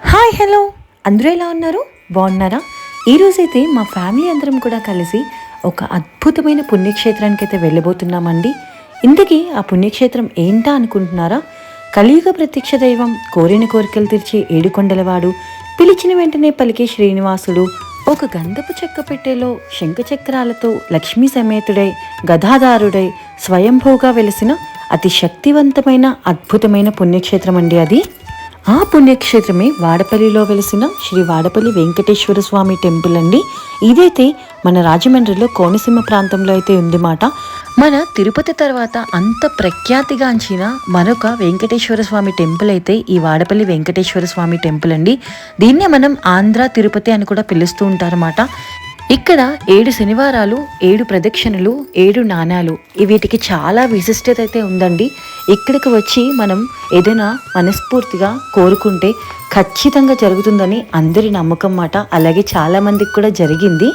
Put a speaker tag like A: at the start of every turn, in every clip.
A: Hi hello. అందరూ ఎలా ఉన్నారు? బాగున్నారా? ఈరోజైతే మా ఫ్యామిలీ అందరం కూడా కలిసి ఒక అద్భుతమైన పుణ్యక్షేత్రానికి అయితే వెళ్ళబోతున్నామండి. ఇంతకీ ఆ పుణ్యక్షేత్రం ఏంటా అనుకుంటున్నారా? కలియుగ ప్రత్యక్ష దైవం కోరిన కోరికలు తీర్చే ఏడుకొండలవాడు పిలిచిన వెంటనే పలికే శ్రీనివాసుడు ఒక గంధపు చెక్క పెట్టెలో శంఖచక్రాలతో లక్ష్మీ సమేతుడై గదాధారుడై స్వయంభూగా వెలిసిన అతి శక్తివంతమైన అద్భుతమైన పుణ్యక్షేత్రం అండి అది. ఆ పుణ్యక్షేత్రమే వాడపల్లిలో వెలిసిన శ్రీ వాడపల్లి వెంకటేశ్వర స్వామి టెంపుల్ అండి. ఇదైతే మన రాజమండ్రిలో కోనసీమ ప్రాంతంలో అయితే ఉంది మాట. మన తిరుపతి తర్వాత అంత ప్రఖ్యాతిగాంచిన మరొక వెంకటేశ్వర స్వామి టెంపుల్ అయితే ఈ వాడపల్లి వెంకటేశ్వర స్వామి టెంపుల్ అండి. దీన్నే మనం ఆంధ్ర తిరుపతి అని కూడా పిలుస్తూ ఉంటారన్నమాట ఇక్కడ ఏడు శనివారాలు ఏడు ప్రదక్షిణలు ఏడు నాణాలు. వీటికి చాలా విశిష్టత అయితే ఉందండి. ఇక్కడికి వచ్చి మనం ఏదైనా మనస్ఫూర్తిగా కోరుకుంటే ఖచ్చితంగా జరుగుతుందని అందరి నమ్మకం మాట. అలాగే చాలామందికి కూడా జరిగింది.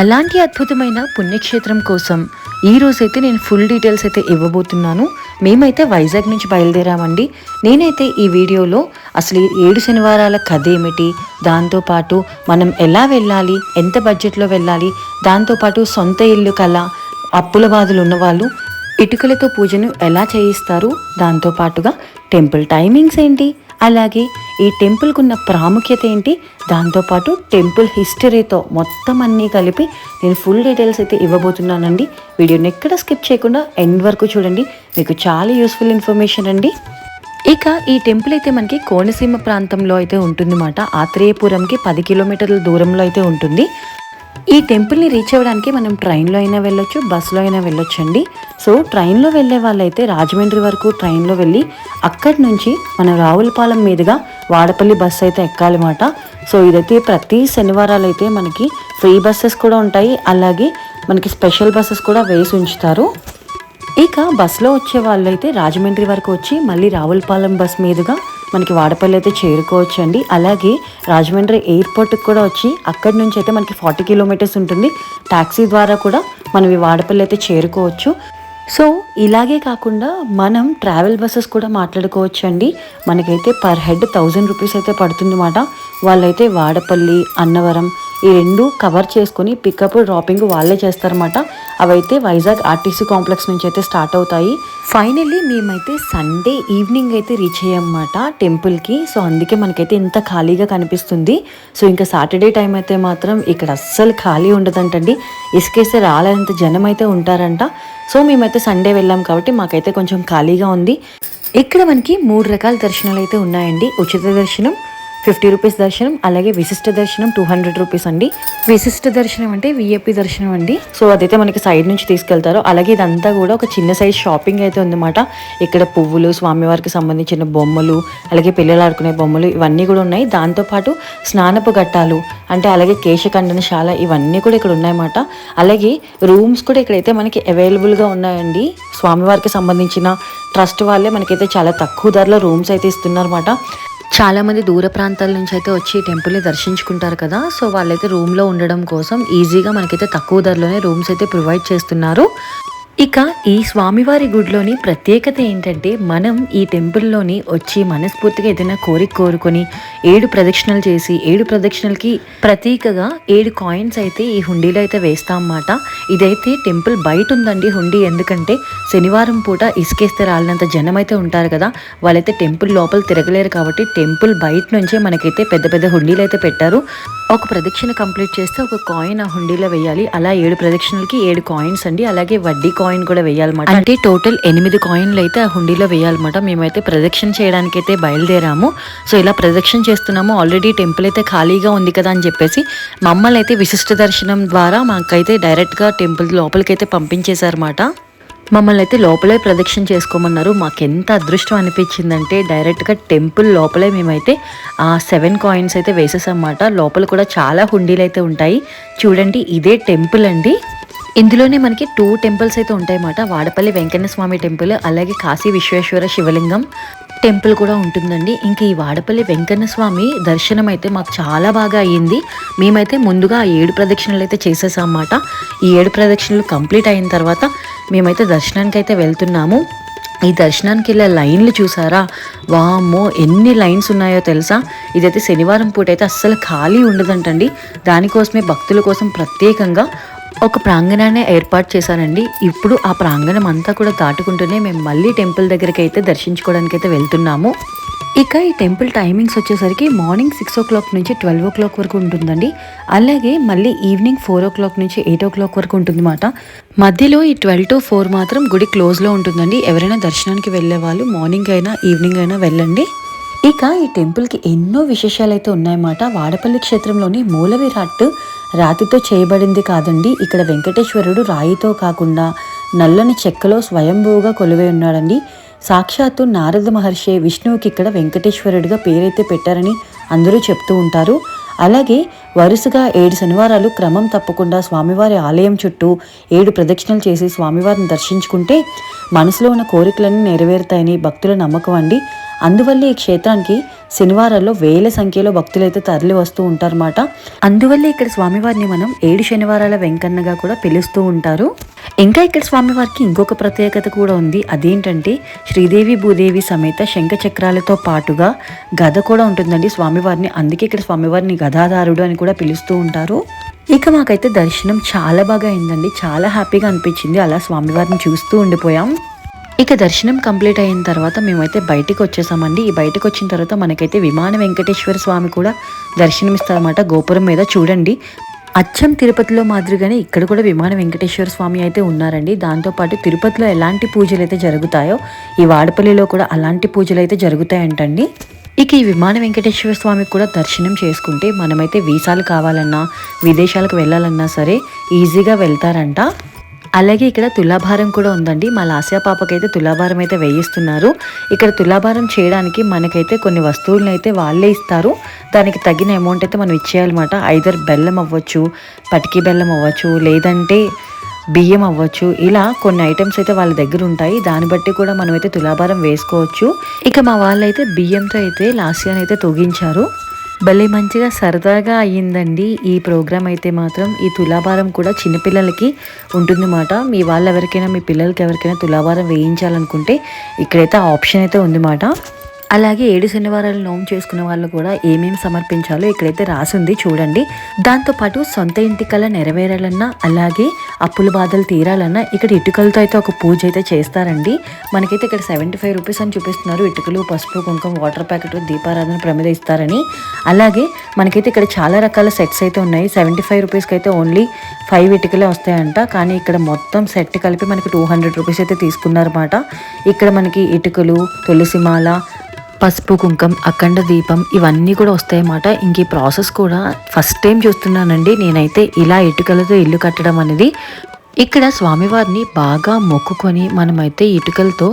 A: అలాంటి అద్భుతమైన పుణ్యక్షేత్రం కోసం ఈ రోజైతే నేను ఫుల్ డీటెయిల్స్ అయితే ఇవ్వబోతున్నాను. మేమైతే వైజాగ్ నుంచి బయలుదేరామండి. నేనైతే ఈ వీడియోలో అసలు ఈ ఏడు శనివారాల కథ ఏమిటి దాంతోపాటు మనం ఎలా వెళ్ళాలి ఎంత బడ్జెట్లో వెళ్ళాలి దాంతోపాటు సొంత ఇల్లు కల అప్పుల బాధలు ఉన్నవాళ్ళు ఇటుకలతో పూజను ఎలా చేయిస్తారు దాంతోపాటుగా టెంపుల్ టైమింగ్స్ ఏంటి అలాగే ఈ టెంపుల్కి ఉన్న ప్రాముఖ్యత ఏంటి? దాంతోపాటు టెంపుల్ హిస్టరీతో మొత్తం అన్నీ కలిపి నేను ఫుల్ డీటెయిల్స్ అయితే ఇవ్వబోతున్నానండి. వీడియోని ఎక్కడ స్కిప్ చేయకుండా ఎండ్ వరకు చూడండి. మీకు చాలా యూస్ఫుల్ ఇన్ఫర్మేషన్ అండి. ఇక ఈ టెంపుల్ అయితే మనకి కోనసీమ ప్రాంతంలో అయితే ఉంటుందన్నమాట. ఆత్రేయపురంకి పది కిలోమీటర్ల దూరంలో అయితే ఉంటుంది. ఈ టెంపుల్ని రీచ్ అవ్వడానికి మనం ట్రైన్లో అయినా వెళ్ళొచ్చు బస్సులో అయినా వెళ్ళొచ్చు అండి సో ట్రైన్లో వెళ్ళే వాళ్ళైతే రాజమండ్రి వరకు ట్రైన్లో వెళ్ళి అక్కడి నుంచి మనం రావులపాలెం మీదుగా వాడపల్లి బస్సు అయితే ఎక్కాలన్నమాట. సో ఇదైతే ప్రతి శనివారాలు అయితే మనకి ఫ్రీ బస్సెస్ కూడా ఉంటాయి. అలాగే మనకి స్పెషల్ బస్సెస్ కూడా వేసి ఉంచుతారు. ఇక బస్సులో వచ్చే వాళ్ళైతే రాజమండ్రి వరకు వచ్చి మళ్ళీ రావులపాలెం బస్ మీదుగా మనకి వాడపల్లి అయితే చేరుకోవచ్చు అండి అలాగే రాజమండ్రి ఎయిర్పోర్ట్కి కూడా వచ్చి అక్కడి నుంచి అయితే మనకి ఫార్టీ కిలోమీటర్స్ ఉంటుంది. ట్యాక్సీ ద్వారా కూడా మనం ఈ వాడపల్లి అయితే చేరుకోవచ్చు. సో ఇలాగే కాకుండా మనం ట్రావెల్ బస్సెస్ కూడా మాట్లాడుకోవచ్చు అండి మనకైతే పర్ హెడ్ థౌజండ్ రూపీస్ అయితే పడుతుంది అన్నమాట వాళ్ళైతే వాడపల్లి అన్నవరం ఈ రెండు కవర్ చేసుకొని పికప్ డ్రాపింగ్ వాళ్ళే చేస్తారన్నమాట. అవైతే వైజాగ్ ఆర్టీసీ కాంప్లెక్స్ నుంచి అయితే స్టార్ట్ అవుతాయి. ఫైనల్లీ మేమైతే సండే ఈవినింగ్ అయితే రీచ్ అయ్యామన్నమాట టెంపుల్కి సో అందుకే మనకైతే ఇంత ఖాళీగా కనిపిస్తుంది. సో ఇంకా సాటర్డే టైం అయితే మాత్రం ఇక్కడ అస్సలు ఖాళీ ఉండదంటండి. ఇసుకేస్తే రాలేంత జనం అయితే ఉంటారంట. సో మేమైతే సండే వెళ్ళాం కాబట్టి మాకైతే కొంచెం ఖాళీగా ఉంది. ఇక్కడ మనకి మూడు రకాల దర్శనాలు అయితే ఉన్నాయండి. ఉచిత దర్శనం ఫిఫ్టీ రూపీస్ దర్శనం అలాగే విశిష్ట దర్శనం టూ హండ్రెడ్ రూపీస్ అండి. విశిష్ట దర్శనం అంటే విఐపి దర్శనం అండి. సో అదైతే మనకి సైడ్ నుంచి తీసుకెళ్తారు అలాగే ఇదంతా కూడా ఒక చిన్న సైజ్ షాపింగ్ అయితే ఉందన్నమాట. ఇక్కడ పువ్వులు స్వామివారికి సంబంధించిన బొమ్మలు అలాగే పిల్లలు ఆడుకునే బొమ్మలు ఇవన్నీ కూడా ఉన్నాయి. దాంతోపాటు స్నానపు ఘట్టాలు అంటే అలాగే కేశఖండనశాల ఇవన్నీ కూడా ఇక్కడ ఉన్నాయన్నమాట. అలాగే రూమ్స్ కూడా ఇక్కడైతే మనకి అవైలబుల్గా ఉన్నాయండి. స్వామివారికి సంబంధించిన ట్రస్ట్ వాళ్ళే మనకైతే చాలా తక్కువ ధరలో రూమ్స్ అయితే ఇస్తున్నారన్నమాట. చాలా మంది దూర ప్రాంతాల నుంచి అయితే వచ్చి టెంపుల్ని దర్శించుకుంటారు కదా. సో వాళ్ళైతే రూమ్లో ఉండడం కోసం ఈజీగా మనకైతే తక్కువ ధరలోనే రూమ్స్ అయితే ప్రొవైడ్ చేస్తున్నారు. ఇక ఈ స్వామివారి గుడిలోని ప్రత్యేకత ఏంటంటే మనం ఈ టెంపుల్లోని వచ్చి మనస్ఫూర్తిగా ఏదైనా కోరిక కోరుకొని ఏడు ప్రదక్షిణలు చేసి ఏడు ప్రదక్షిణలకి ప్రతీకగా ఏడు కాయిన్స్ అయితే ఈ హుండీలో అయితే వేస్తాం అన్నమాట ఇదైతే టెంపుల్ బయట ఉందండి హుండీ. ఎందుకంటే శనివారం పూట ఇసుకేస్తే రాలినంత జనం అయితే ఉంటారు కదా. వాళ్ళైతే టెంపుల్ లోపల తిరగలేరు కాబట్టి టెంపుల్ బయట నుంచే మనకైతే పెద్ద పెద్ద హుండీలు అయితే పెట్టారు. ఒక ప్రదక్షిణ కంప్లీట్ చేస్తే ఒక కాయిన్ ఆ హుండీలో వేయాలి. అలా ఏడు ప్రదక్షిణలకి ఏడు కాయిన్స్ అండి. అలాగే వడ్డీ కాయిన్ కూడా వేయాలన్నమాట. అంటే టోటల్ ఎనిమిది కాయిన్లు అయితే ఆ హుండీలో వేయాలన్నమాట. మేమైతే ప్రదక్షిణ చేయడానికి అయితే బయలుదేరాము. సో ఇలా ప్రదక్షిణ చేస్తున్నాము. ఆల్రెడీ టెంపుల్ అయితే ఖాళీగా ఉంది కదా అని చెప్పేసి మమ్మల్ని అయితే విశిష్ట దర్శనం ద్వారా మాకైతే డైరెక్ట్గా టెంపుల్ లోపలికి అయితే పంపించేశారన్నమాట. మమ్మల్ని అయితే లోపలే ప్రదక్షిణ చేసుకోమన్నారు. మాకు ఎంత అదృష్టం అనిపించిందంటే డైరెక్ట్గా టెంపుల్ లోపలే మేమైతే ఆ సెవెన్ కాయిన్స్ అయితే వేసేసామన్నమాట. లోపల కూడా చాలా హుండీలు అయితే ఉంటాయి. చూడండి ఇదే టెంపుల్ అండి. ఇందులోనే మనకి టూ టెంపుల్స్ అయితే ఉంటాయన్నమాట. వాడపల్లి వెంకన్న స్వామి టెంపుల్ అలాగే కాశీ విశ్వేశ్వర శివలింగం టెంపుల్ కూడా ఉంటుందండి. ఇంక ఈ వాడపల్లి వెంకన్న స్వామి దర్శనం అయితే మాకు చాలా బాగా అయ్యింది. మేమైతే ముందుగా ఏడు ప్రదక్షిణలు అయితే చేసేసామన్నమాట. ఈ ఏడు ప్రదక్షిణలు కంప్లీట్ అయిన తర్వాత మేమైతే దర్శనానికి అయితే వెళ్తున్నాము. ఈ దర్శనానికి వెళ్ళే లైన్లు చూసారా? వామ్మో ఎన్ని లైన్స్ ఉన్నాయో తెలుసా? ఇదైతే శనివారం పూట అయితే అస్సలు ఖాళీ ఉండదంటండి. దానికోసమే భక్తుల కోసం ప్రత్యేకంగా ఒక ప్రాంగణాన్ని ఏర్పాటు చేశారండి. ఇప్పుడు ఆ ప్రాంగణం అంతా కూడా దాటుకుంటూనే మేము మళ్ళీ టెంపుల్ దగ్గరికి అయితే దర్శించుకోవడానికి అయితే వెళ్తున్నాము. ఇక ఈ టెంపుల్ టైమింగ్స్ వచ్చేసరికి మార్నింగ్ సిక్స్ ఓ క్లాక్ నుంచి ట్వెల్వ్ ఓ క్లాక్ వరకు ఉంటుందండి. అలాగే మళ్ళీ ఈవినింగ్ ఫోర్ ఓ క్లాక్ నుంచి ఎయిట్ ఓ క్లాక్ వరకు ఉంటుందన్నమాట. మధ్యలో ఈ ట్వెల్వ్ టు ఫోర్ మాత్రం గుడి క్లోజ్లో ఉంటుందండి. ఎవరైనా దర్శనానికి వెళ్ళే వాళ్ళు మార్నింగ్ అయినా ఈవినింగ్ అయినా వెళ్ళండి. ఇక ఈ టెంపుల్కి ఎన్నో విశేషాలు అయితే ఉన్నాయన్నమాట. వాడపల్లి క్షేత్రంలోని మూల విరాట్ రాతితో చేయబడింది కాదండి. ఇక్కడ వెంకటేశ్వరుడు రాయితో కాకుండా నల్లని చెక్కలో స్వయంభూగా కొలువై ఉన్నాడండి. సాక్షాత్తు నారద మహర్షి విష్ణువుకి ఇక్కడ వెంకటేశ్వరుడిగా పేరైతే పెట్టారని అందరూ చెప్తూ ఉంటారు. అలాగే వరుసగా ఏడు శనివారాలు క్రమం తప్పకుండా స్వామివారి ఆలయం చుట్టూ ఏడు ప్రదక్షిణలు చేసి స్వామివారిని దర్శించుకుంటే మనసులో ఉన్న కోరికలన్నీ నెరవేరుతాయని భక్తుల నమ్మకం అండి. అందువల్ల ఈ క్షేత్రానికి శనివారాల్లో వేల సంఖ్యలో భక్తులైతే తరలి వస్తూ ఉంటారన్నమాట. అందువల్ల ఇక్కడ స్వామివారిని మనం ఏడు శనివారాల వెంకన్నగా కూడా పిలుస్తూ ఉంటారు. ఇంకా ఇక్కడ స్వామివారికి ఇంకొక ప్రత్యేకత కూడా ఉంది. అదేంటంటే శ్రీదేవి భూదేవి సమేత శంఖ చక్రాలతో పాటుగా గద కూడా ఉంటుందండి స్వామివారిని. అందుకే ఇక్కడ స్వామివారిని గదాధారుడు అని కూడా పిలుస్తూ ఉంటారు. ఇక మాకైతే దర్శనం చాలా బాగా అయిందండి. చాలా హ్యాపీగా అనిపించింది. అలా స్వామివారిని చూస్తూ ఉండిపోయాం. ఇక దర్శనం కంప్లీట్ అయిన తర్వాత మేమైతే బయటికి వచ్చేసామండి. ఈ బయటకు వచ్చిన తర్వాత మనకైతే విమాన వెంకటేశ్వర స్వామి కూడా దర్శనమిస్తారన్నమాట. గోపురం మీద చూడండి. అచ్చం తిరుపతిలో మాదిరిగానే ఇక్కడ కూడా విమాన వెంకటేశ్వర స్వామి అయితే ఉన్నారండి. దాంతోపాటు తిరుపతిలో ఎలాంటి పూజలు అయితే జరుగుతాయో ఈ వాడపల్లిలో కూడా అలాంటి పూజలు అయితే జరుగుతాయంటండి. ఇక ఈ విమాన వెంకటేశ్వర స్వామికి కూడా దర్శనం చేసుకుంటే మనమైతే వీసాలు కావాలన్నా విదేశాలకు వెళ్ళాలన్నా సరే ఈజీగా వెళ్తారంట. అలాగే ఇక్కడ తులాభారం కూడా ఉందండి. మా లాస్యా పాపకైతే తులాభారం అయితే వేయిస్తున్నారు. ఇక్కడ తులాభారం చేయడానికి మనకైతే కొన్ని వస్తువులను అయితే వాళ్ళే ఇస్తారు. దానికి తగిన అమౌంట్ అయితే మనం ఇచ్చేయాలన్నమాట. ఐదర్ బెల్లం అవ్వచ్చు పటికి బెల్లం అవ్వచ్చు లేదంటే బియ్యం అవ్వచ్చు. ఇలా కొన్ని ఐటమ్స్ అయితే వాళ్ళ దగ్గర ఉంటాయి. దాన్ని బట్టి కూడా మనమైతే తులాభారం వేసుకోవచ్చు. ఇక మా వాళ్ళైతే బియ్యంతో అయితే లాస్యాన్ని అయితే తొగించారు. భలే మంచిగా సరదాగా అయ్యిందండి. ఈ ప్రోగ్రామ్ అయితే మాత్రం ఈ తులాభారం కూడా చిన్నపిల్లలకి ఉంటుందన్నమాట. మీ వాళ్ళు ఎవరికైనా మీ పిల్లలకి ఎవరికైనా తులాభారం వేయించాలనుకుంటే ఇక్కడైతే ఆప్షన్ అయితే ఉందన్నమాట. అలాగే ఏడు శనివారాలు నోము చేసుకునే వాళ్ళు కూడా ఏమేమి సమర్పించాలో ఇక్కడైతే రాసింది చూడండి. దాంతోపాటు సొంత ఇంటి కళ నెరవేరాలన్నా అలాగే అప్పుల బాధలు తీరాలన్నా ఇక్కడ ఇటుకలతో అయితే ఒక పూజ అయితే చేస్తారండి. మనకైతే ఇక్కడ సెవెంటీ ఫైవ్ రూపీస్ అని చూపిస్తున్నారు. ఇటుకలు పసుపు కుంకుమ వాటర్ ప్యాకెట్ దీపారాధన ప్రమిద ఇస్తారని అలాగే మనకైతే ఇక్కడ చాలా రకాల సెట్స్ అయితే ఉన్నాయి. సెవెంటీ ఫైవ్ రూపీస్కి అయితే ఓన్లీ ఫైవ్ ఇటుకలే వస్తాయంట. కానీ ఇక్కడ మొత్తం సెట్ కలిపి మనకి టూ హండ్రెడ్ రూపీస్ అయితే తీసుకున్నారన్నమాట. ఇక్కడ మనకి ఇటుకలు తులసిమాల పసుపు కుంకం అఖండ దీపం ఇవన్నీ కూడా వస్తాయన్నమాట. ఇంక ఈ ప్రాసెస్ కూడా ఫస్ట్ టైం చూస్తున్నానండి. నేనైతే ఇలా ఇటుకలతో ఇల్లు కట్టడం అనేది. ఇక్కడ స్వామివారిని బాగా మొక్కుకొని మనమైతే ఇటుకలతో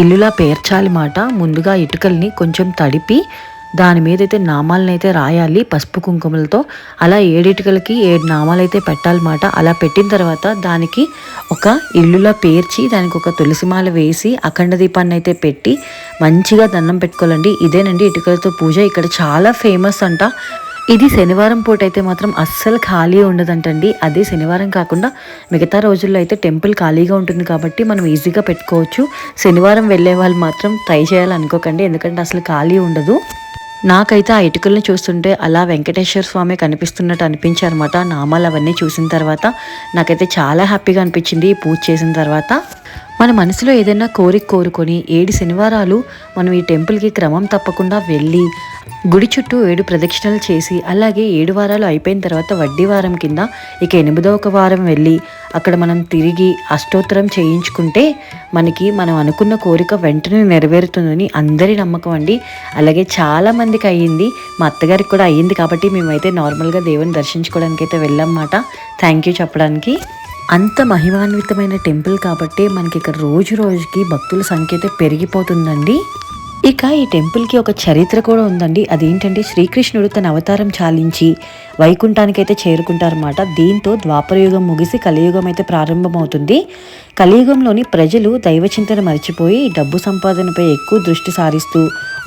A: ఇల్లులా పేర్చాలి మాట ముందుగా ఇటుకల్ని కొంచెం తడిపి దాని మీద అయితే నామాలను అయితే రాయాలి. పసుపు కుంకుమలతో అలా ఏడిటికలకి ఏడు నామాలు అయితే పెట్టాలన్నమాట. అలా పెట్టిన తర్వాత దానికి ఒక ఇల్లులా పేర్చి దానికి ఒక తులసిమాల వేసి అఖండ దీపాన్ని అయితే పెట్టి మంచిగా దండం పెట్టుకోవాలండి. ఇదేనండి ఇటుకలతో పూజ. ఇక్కడ చాలా ఫేమస్ అంట. ఇది శనివారం పూట అయితే మాత్రం అస్సలు ఖాళీ ఉండదంటండి. అదే శనివారం కాకుండా మిగతా రోజుల్లో అయితే టెంపుల్ ఖాళీగా ఉంటుంది కాబట్టి మనం ఈజీగా పెట్టుకోవచ్చు. శనివారం వెళ్ళే వాళ్ళు మాత్రం ట్రై చేయాలనుకోకండి. ఎందుకంటే అసలు ఖాళీ ఉండదు. నాకైతే ఆ ఇటుకల్ని చూస్తుంటే అలా వెంకటేశ్వర స్వామి కనిపిస్తున్నట్టు అనిపించారనమాట నామాలు అవన్నీ చూసిన తర్వాత నాకైతే చాలా హ్యాపీగా అనిపించింది ఈ పూజ చేసిన తర్వాత. మన మనసులో ఏదైనా కోరిక కోరుకొని ఏడు శనివారాలు మనం ఈ టెంపుల్కి క్రమం తప్పకుండా వెళ్ళి గుడి చుట్టూ ఏడు ప్రదక్షిణలు చేసి అలాగే ఏడు వారాలు అయిపోయిన తర్వాత వడ్డీ వారం కింద ఇక ఎనిమిదవ వారం వెళ్ళి అక్కడ మనం తిరిగి అష్టోత్తరం చేయించుకుంటే మనకి మనం అనుకున్న కోరిక వెంటనే నెరవేరుతుందని అందరి నమ్మకం అండి. అలాగే చాలామందికి అయ్యింది. మా అత్తగారికి కూడా అయ్యింది కాబట్టి మేమైతే నార్మల్గా దేవుని దర్శించుకోవడానికి అయితే వెళ్ళామన్నమాట. థ్యాంక్ యూ చెప్పడానికి. అంత మహిమాన్వితమైన టెంపుల్ కాబట్టి మనకి ఇక్కడ రోజు రోజుకి భక్తుల సంఖ్య అయితే పెరిగిపోతుందండి. ఇక ఈ టెంపుల్కి ఒక చరిత్ర కూడా ఉందండి. అదేంటంటే శ్రీకృష్ణుడు తన అవతారం చాలించి వైకుంఠానికైతే చేరుకుంటారన్నమాట. దీంతో ద్వాపరయుగం ముగిసి కలియుగం అయితే ప్రారంభమవుతుంది. కలియుగంలోని ప్రజలు దైవచింతన మర్చిపోయి డబ్బు సంపాదనపై ఎక్కువ దృష్టి సారిస్తూ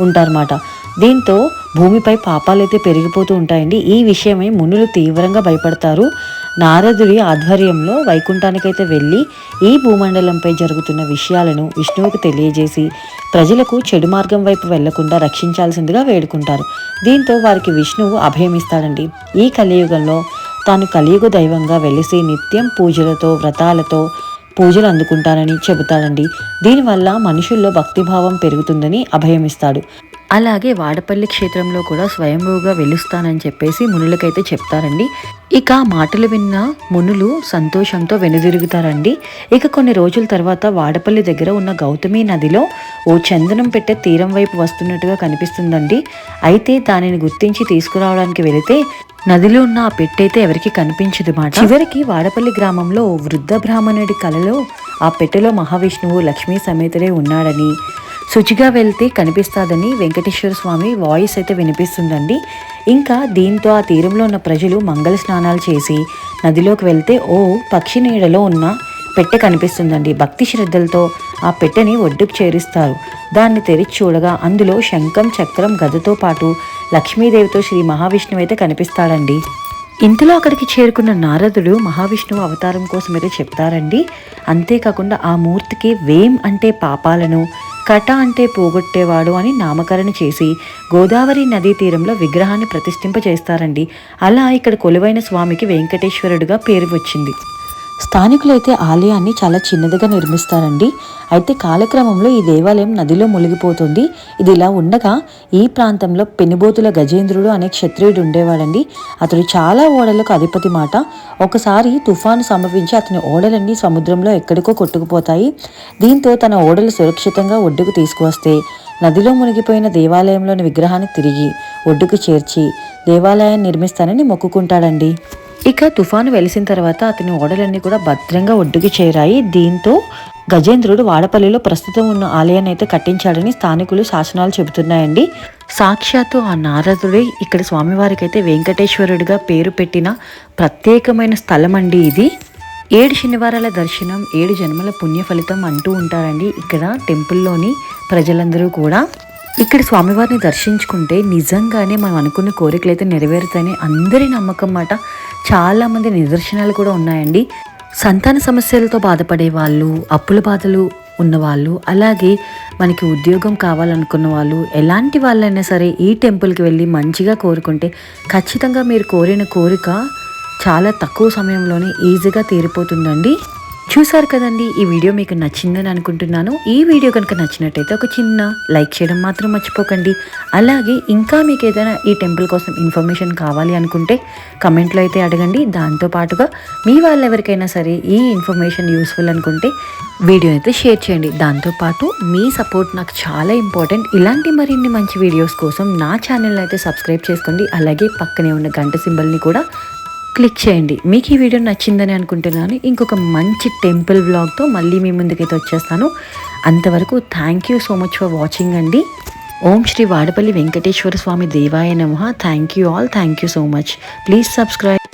A: ఉంటారన్నమాట. దీంతో భూమిపై పాపాలు అయితే పెరిగిపోతూ ఉంటాయండి. ఈ విషయమై మునులు తీవ్రంగా భయపడతారు. నారదుడి ఆధ్వర్యంలో వైకుంఠానికైతే వెళ్ళి ఈ భూమండలంపై జరుగుతున్న విషయాలను విష్ణువుకు తెలియజేసి ప్రజలకు చెడు మార్గం వైపు వెళ్ళకుండా రక్షించాల్సిందిగా వేడుకుంటారు. దీంతో వారికి విష్ణువు అభయమిస్తాడండి. ఈ కలియుగంలో తాను కలియుగ దైవంగా వెలిసి నిత్యం పూజలతో వ్రతాలతో పూజలు అందుకుంటానని చెబుతాడండి. దీనివల్ల మనుషుల్లో భక్తిభావం పెరుగుతుందని అభయమిస్తాడు. అలాగే వాడపల్లి క్షేత్రంలో కూడా స్వయంభూగా వెలుస్తానని చెప్పేసి మునులకైతే చెప్తారండి. ఇక మాటలు విన్న మునులు సంతోషంతో వెనుదిరుగుతారండి. ఇక కొన్ని రోజుల తర్వాత వాడపల్లి దగ్గర ఉన్న గౌతమి నదిలో ఓ చందనం పెట్టే తీరం వైపు వస్తున్నట్టుగా కనిపిస్తుందండి. అయితే దానిని గుర్తించి తీసుకురావడానికి వెళితే నదిలో ఉన్న ఆ పెట్టయితే ఎవరికి కనిపించదు మాట. చివరికి వాడపల్లి గ్రామంలో వృద్ధ బ్రాహ్మణుడి కలలో ఆ పెట్టెలో మహావిష్ణువు లక్ష్మీ సమేతుడే ఉన్నాడని శుచిగా వెళ్తే కనిపిస్తాదని వెంకటేశ్వర స్వామి వాయిస్ అయితే వినిపిస్తుందండి. ఇంకా దీంతో ఆ తీరంలో ఉన్న ప్రజలు మంగళ స్నానాలు చేసి నదిలోకి వెళ్తే ఓ పక్షి నీడలో ఉన్న పెట్టె కనిపిస్తుందండి. భక్తి శ్రద్ధలతో ఆ పెట్టెని ఒడ్డుకు చేరుస్తారు. దాన్ని తెరిచి చూడగా అందులో శంఖం చక్రం గదతో పాటు లక్ష్మీదేవితో శ్రీ మహావిష్ణువు అయితే కనిపిస్తాడండి. ఇంతలో అక్కడికి చేరుకున్న నారదుడు మహావిష్ణువు అవతారం కోసం అయితే చెప్తారండి. అంతేకాకుండా ఆ మూర్తికి వేం అంటే పాపాలను కట అంటే పోగొట్టేవాడు అని నామకరణ చేసి గోదావరి నదీ తీరంలో విగ్రహాన్ని ప్రతిష్ఠింప చేస్తారండి అలా ఇక్కడ కొలువైన స్వామికి వెంకటేశ్వరుడుగా పేరు వచ్చింది. స్థానికులైతే ఆలయాన్ని చాలా చిన్నదిగా నిర్మిస్తారండి. అయితే కాలక్రమంలో ఈ దేవాలయం నదిలో మునిగిపోతుంది. ఇది ఇలా ఉండగా ఈ ప్రాంతంలో పెనుబోతుల గజేంద్రుడు అనే క్షత్రియుడు ఉండేవాడండి. అతడు చాలా ఓడలకు అధిపతి మాట. ఒకసారి తుఫాను సంభవించి అతని ఓడలన్నీ సముద్రంలో ఎక్కడికో కొట్టుకుపోతాయి. దీంతో తన ఓడలు సురక్షితంగా ఒడ్డుకు తీసుకువస్తే నదిలో మునిగిపోయిన దేవాలయంలోని విగ్రహాన్ని తిరిగి ఒడ్డుకు చేర్చి దేవాలయాన్ని నిర్మిస్తానని మొక్కుకుంటాడండి. ఇక తుఫాను వెలిసిన తర్వాత అతని ఓడలన్నీ కూడా భద్రంగా ఒడ్డుకి చేరాయి. దీంతో గజేంద్రుడు వాడపల్లిలో ప్రస్తుతం ఉన్న ఆలయాన్ని అయితే కట్టించాడని స్థానికులు శాసనాలు చెబుతున్నాయండి. సాక్షాత్తు ఆ నారదుడే ఇక్కడ స్వామివారికి అయితే వెంకటేశ్వరుడిగా పేరు పెట్టిన ప్రత్యేకమైన స్థలం అండి ఇది. ఏడు శనివారాల దర్శనం ఏడు జన్మల పుణ్య ఫలితం అంటూ ఉంటారండి ఇక్కడ టెంపుల్లోని ప్రజలందరూ కూడా. ఇక్కడ స్వామివారిని దర్శించుకుంటే నిజంగానే మనం అనుకున్న కోరికలు అయితే నెరవేరుతాయని అందరి నమ్మకం మాట చాలామంది నిదర్శనాలు కూడా ఉన్నాయండి. సంతాన సమస్యలతో బాధపడే వాళ్ళు అప్పుల బాధలు ఉన్నవాళ్ళు అలాగే మనకి ఉద్యోగం కావాలనుకున్న వాళ్ళు ఎలాంటి వాళ్ళైనా సరే ఈ టెంపుల్కి వెళ్ళి మంచిగా కోరుకుంటే ఖచ్చితంగా మీరు కోరిన కోరిక చాలా తక్కువ సమయంలోనే ఈజీగా తీరిపోతుందండి. చూసారు కదండి ఈ వీడియో మీకు నచ్చిందని అనుకుంటున్నాను. ఈ వీడియో కనుక నచ్చినట్టయితే ఒక చిన్న లైక్ చేయడం మాత్రం మర్చిపోకండి. అలాగే ఇంకా మీకు ఏదైనా ఈ టెంపుల్ కోసం ఇన్ఫర్మేషన్ కావాలి అనుకుంటే కమెంట్లో అయితే అడగండి. దాంతో పాటుగా మీ వాళ్ళు ఎవరికైనా సరే ఈ ఇన్ఫర్మేషన్ యూస్ఫుల్ అనుకుంటే వీడియో అయితే షేర్ చేయండి. దాంతోపాటు మీ సపోర్ట్ నాకు చాలా ఇంపార్టెంట్. ఇలాంటి మరిన్ని మంచి వీడియోస్ కోసం నా ఛానల్ అయితే సబ్స్క్రైబ్ చేసుకోండి. అలాగే పక్కనే ఉన్న గంట సింబల్ని కూడా క్లిక్ చేయండి. మీకు ఈ వీడియో నచ్చిందని అనుకుంటున్నాను. ఇంకొక మంచి టెంపుల్ బ్లాగ్తో మళ్ళీ మీ ముందుకైతే వచ్చేస్తాను. అంతవరకు thank you so much for watching అండి. ఓం శ్రీ వాడపల్లి వెంకటేశ్వర స్వామి దేవాయ నమ. Thank you all thank you so much please subscribe